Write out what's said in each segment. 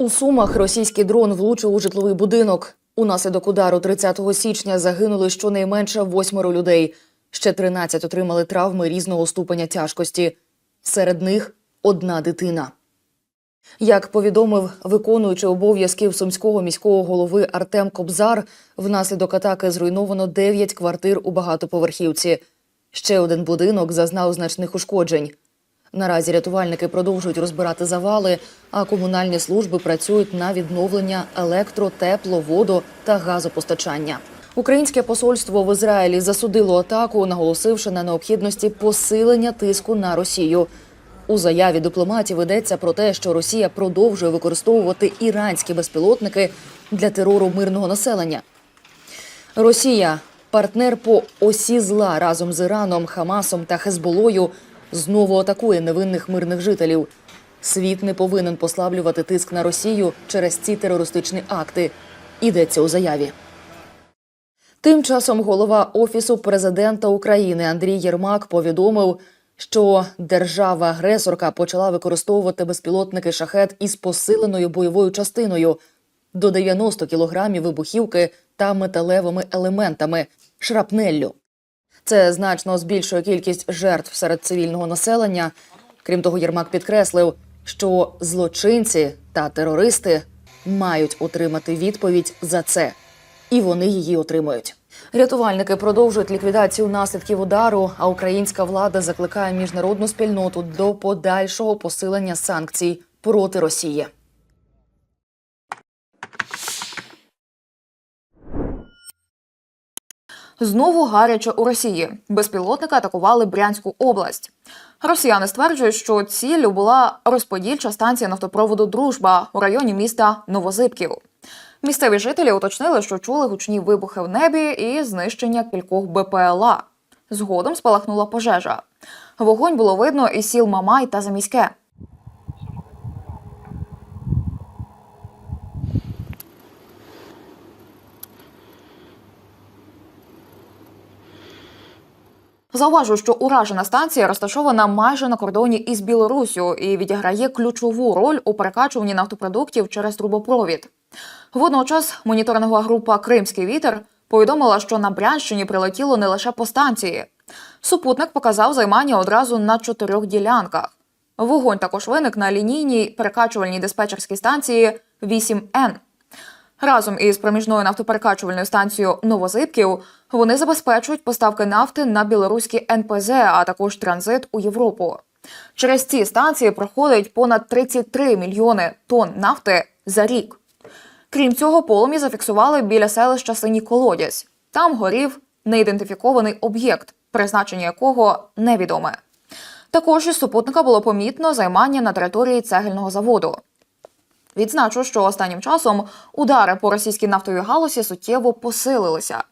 У Сумах російський дрон влучив у житловий будинок. Унаслідок удару 30 січня загинули щонайменше восьмеро людей. Ще 13 отримали травми різного ступеня тяжкості. Серед них одна дитина. Як повідомив виконуючий обов'язків сумського міського голови Артем Кобзар, внаслідок атаки зруйновано 9 квартир у багатоповерхівці. Ще один будинок зазнав значних ушкоджень. Наразі рятувальники продовжують розбирати завали, а комунальні служби працюють на відновлення електро, тепло, воду та газопостачання. Українське посольство в Ізраїлі засудило атаку, наголосивши на необхідності посилення тиску на Росію. У заяві дипломатів йдеться про те, що Росія продовжує використовувати іранські безпілотники для терору мирного населення. Росія, партнер по осі зла разом з Іраном, Хамасом та Хезболою, знову атакує невинних мирних жителів. Світ не повинен послаблювати тиск на Росію через ці терористичні акти. Йдеться у заяві. Тим часом голова Офісу президента України Андрій Єрмак повідомив, що держава-агресорка почала використовувати безпілотники шахет із посиленою бойовою частиною до 90 кілограмів вибухівки та металевими елементами шрапнеллю. Це значно збільшує кількість жертв серед цивільного населення. Крім того, Єрмак підкреслив, що злочинці та терористи мають отримати відповідь за це, і вони її отримують. Рятувальники продовжують ліквідацію наслідків удару, а українська влада закликає міжнародну спільноту до подальшого посилення санкцій проти Росії. Знову гаряче у Росії. Безпілотники атакували Брянську область. Росіяни стверджують, що ціллю була розподільча станція нафтопроводу Дружба у районі міста Новозибків. Місцеві жителі уточнили, що чули гучні вибухи в небі і знищення кількох БПЛА. Згодом спалахнула пожежа. Вогонь було видно із сіл Мамай та Заміське. Зауважу, що уражена станція розташована майже на кордоні із Білоруссю і відіграє ключову роль у перекачуванні нафтопродуктів через трубопровід. Водночас моніторингова група Кримський вітер повідомила, що на Брянщині прилетіло не лише по станції. Супутник показав займання одразу на чотирьох ділянках. Вогонь також виник на лінійній перекачувальній диспетчерській станції 8Н. Разом із проміжною нафтоперекачувальною станцією Новозибків вони забезпечують поставки нафти на білоруські НПЗ, а також транзит у Європу. Через ці станції проходить понад 33 мільйони тонн нафти за рік. Крім цього, полум'я зафіксували біля селища Синій Колодязь. Там горів неідентифікований об'єкт, призначення якого невідоме. Також із супутника було помітно займання на території цегельного заводу. Відзначу, що останнім часом удари по російській нафтовій галузі суттєво посилилися.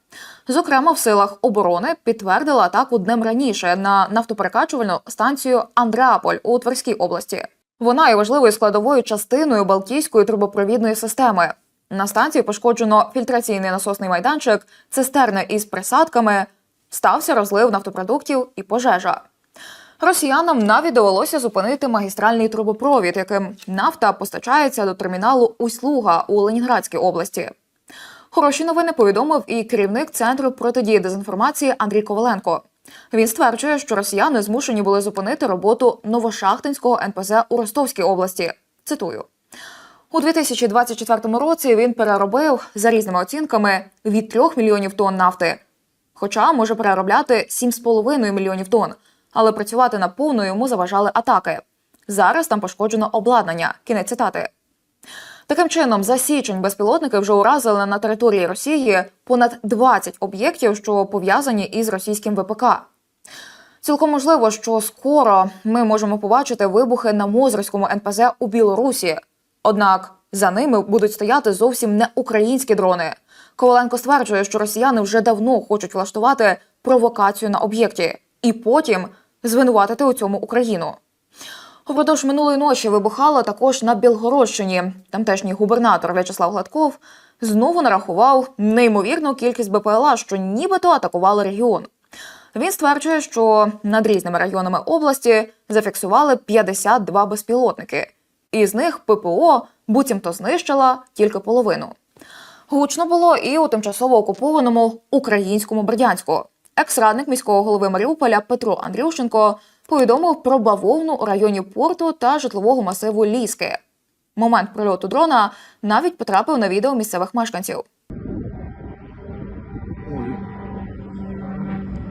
Зокрема, в силах оборони підтвердили атаку днем раніше на нафтоперекачувальну станцію Андреаполь у Тверській області. Вона є важливою складовою частиною Балтійської трубопровідної системи. На станції пошкоджено фільтраційний насосний майданчик, цистерни із присадками, стався розлив нафтопродуктів і пожежа. Росіянам навіть довелося зупинити магістральний трубопровід, яким нафта постачається до терміналу Услуга у Ленінградській області. Хороші новини повідомив і керівник центру протидії дезінформації Андрій Коваленко. Він стверджує, що росіяни змушені були зупинити роботу новошахтинського НПЗ у Ростовській області. Цитую. У 2024 році він переробив за різними оцінками від 3 мільйонів тонн нафти, хоча може переробляти 7,5 мільйонів тонн, але працювати наповну йому заважали атаки. Зараз там пошкоджено обладнання. Кінець цитати. Таким чином, за січень безпілотники вже уразили на території Росії понад 20 об'єктів, що пов'язані із російським ВПК. Цілком можливо, що скоро ми можемо побачити вибухи на Мозорському НПЗ у Білорусі. Однак за ними будуть стояти зовсім не українські дрони. Коваленко стверджує, що росіяни вже давно хочуть влаштувати провокацію на об'єкті і потім звинуватити у цьому Україну. Упродовж минулої ночі вибухало також на Білгородщині. Тамтешній губернатор В'ячеслав Гладков знову нарахував неймовірну кількість БПЛА, що нібито атакували регіон. Він стверджує, що над різними районами області зафіксували 52 безпілотники. Із них ППО буцімто знищила тільки половину. Гучно було і у тимчасово окупованому українському Бердянську. Екс-радник міського голови Маріуполя Петро Андрющенко повідомив про бавовну у районі порту та житлового масиву Ліски. Момент прильоту дрона навіть потрапив на відео місцевих мешканців.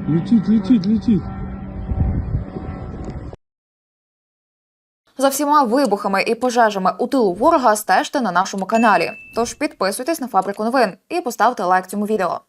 Летит, летит, летит. За всіма вибухами і пожежами у тилу ворога стежте на нашому каналі. Тож підписуйтесь на фабрику новин і поставте лайк цьому відео.